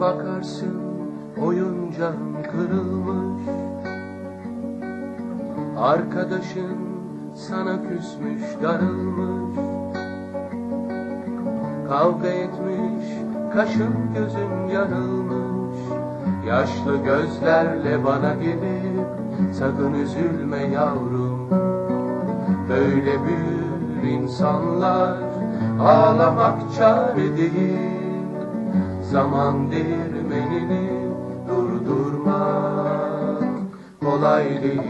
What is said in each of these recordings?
Bakarsın oyuncağın kırılmış. Arkadaşın sana küsmüş darılmış. Kavga etmiş kaşın gözün yarılmış. Yaşlı gözlerle bana gelip Sakın üzülme yavrum. Böyle büyür insanlar Ağlamak çare değil Zaman değirmenini durdurmak kolay değil.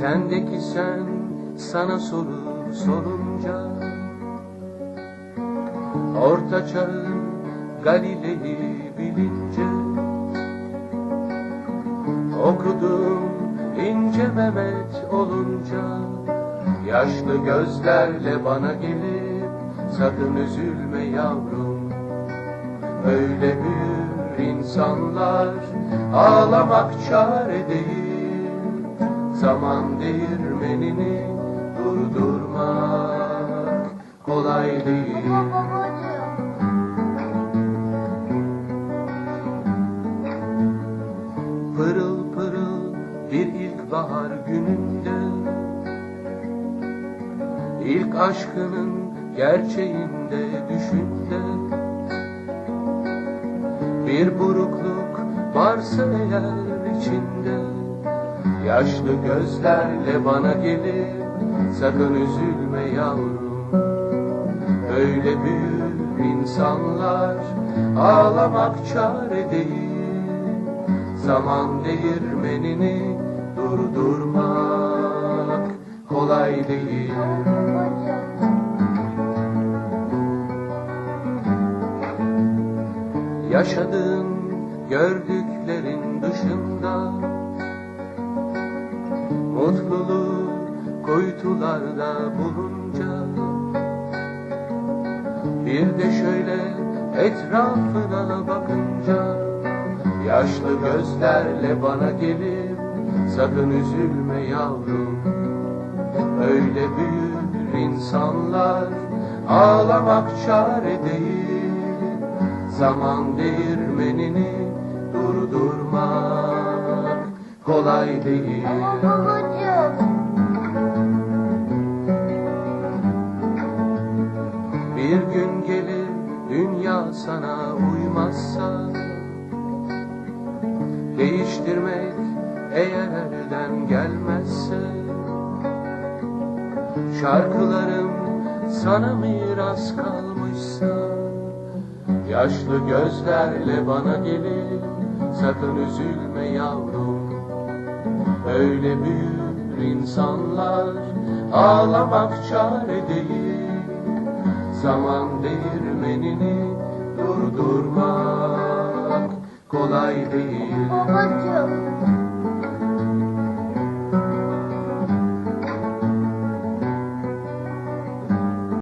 Sendeki sen sana sorur sorunca Orta çağın Galile'yi bilince Okudum ince Mehmet olunca Yaşlı gözlerle bana gelip Sakın üzülme yavrum Öyle büyür insanlar Ağlamak çare değil Zaman değirmenini durdurmak kolay değil. Pırıl pırıl bir ilkbahar gününde İlk aşkının gerçeğinde düşünde Bir burukluk varsa eğer içinde Yaşlı gözlerle bana gelip Sakın üzülme yavrum. Öyle büyür insanlar Ağlamak çare değil. Zaman değirmenini durdurmak kolay değil Yaşadığın gördüklerin dışında. Mutluluğu kuytularda bulunca Bir de şöyle etrafına bakınca Yaşlı gözlerle bana gelip Sakın üzülme yavrum Öyle büyür insanlar Ağlamak çare değil Zaman değirmenini durdurmak kolay değil. Bir gün gelir dünya sana uymazsa Değiştirmek eğer elden gelmezse Şarkılarım sana miras kalmışsa Yaşlı gözlerle bana gelip Sakın üzülme yavrum Öyle büyür insanlar Ağlamak çare değil Zaman değirmenini durdurmak kolay değil Babacığım.